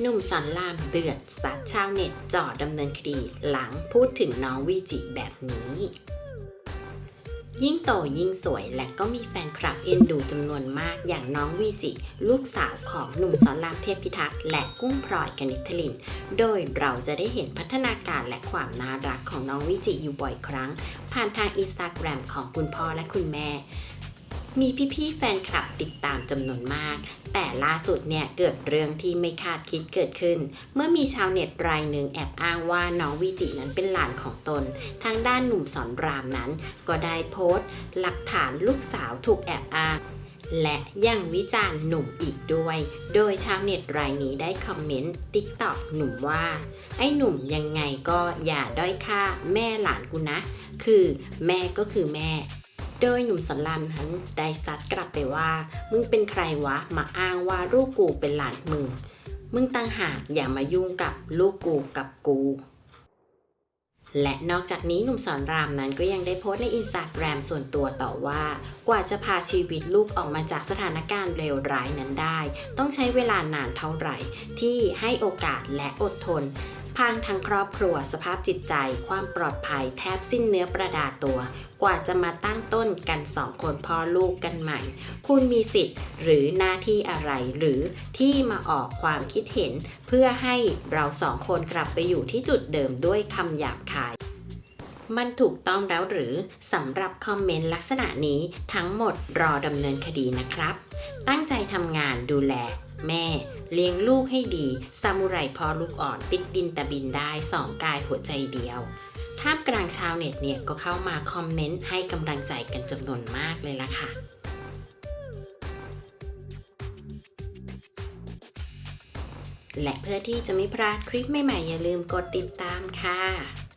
หนุ่มสอนรามเดือดสัดชาวเน็ตจ่อดำเนินคดีหลังพูดถึงน้องวีจิแบบนี้ ยิ่งโตยิ่งสวยและก็มีแฟนคลับเอ็นดูจำนวนมากอย่างน้องวีจิ ลูกสาวของหนุ่มสอนรามเทพพิทักษ์และกุ้งพลอยกนิษฐลิน โดยเราจะได้เห็นพัฒนาการและความน่ารักของน้องวิจิอยู่บ่อยครั้ง ผ่านทางอินสตาแกรมของคุณพ่อและคุณแม่ มีพี่ๆแฟนคลับติดตามจำนวนมาก แต่ล่าสุดเนี่ยเกิดเรื่องที่ไม่คาดคิดเกิดขึ้น เมื่อมีชาวเน็ตรายหนึ่งแอบอ้างว่าน้องวิจินั้นเป็นหลานของตน ทางด้านหนุ่มสอนรามนั้น ก็ได้โพสต์ หลักฐานลูกสาวถูกแอบอ้างและยังวิจารณ์หนุ่มอีกด้วย โดยชาวเน็ตรายนี้ได้คอมเมนต์ติ๊กตอกหนุ่มว่า ไอ้หนุ่มยังไงก็อย่าด้อยค่าแม่หลานกูนะ คือแม่ก็คือแม่ โดยหนุ่มสอนรามนั้นได้ซัดกลับไปว่า มึงเป็นใครวะมาอ้างว่าลูกกูเป็นหลานมึง มึงตั้งหากอย่ามายุ่งกับลูกกูกับกู และนอกจากนี้หนุ่มสอนรามนั้นก็ยังได้โพสต์ในอินสตาแกรมส่วนตัวต่อว่า กว่าจะพาชีวิตลูกออกมาจากสถานการณ์เลวร้ายนั้นได้ ต้องใช้เวลานานเท่าไหร่ ที่ให้โอกาสและอดทน พังทั้งครอบครัวสภาพจิตใจ ความปลอดภัยแทบสิ้นเนื้อประดาตัว กว่าจะมาตั้งต้นกันสองคนพ่อลูกกันใหม่ คุณมีสิทธิ์หรือหน้าที่อะไรหรือที่มาออกความคิดเห็น เพื่อให้เราสองคนกลับไปอยู่ที่จุดเดิมด้วยคำหยาบคาย มันถูกต้องแล้วหรือสำหรับคอมเมนต์ลักษณะนี้ทั้งหมดรอดำเนินคดีนะครับ ตั้งใจทำงานดูแล แม่ เลี้ยงลูกให้ดีซามูไรพอลูกอ่อนติดดินแต่บินได้สองกายหัวใจเดียวท่ามกลางชาวเน็ตเนี่ยก็เข้ามาคอมเมนต์ให้กำลังใจกันจำนวนมากเลยล่ะค่ะและเพื่อที่จะไม่พลาดคลิปใหม่ๆ อย่าลืมกดติดตามค่ะ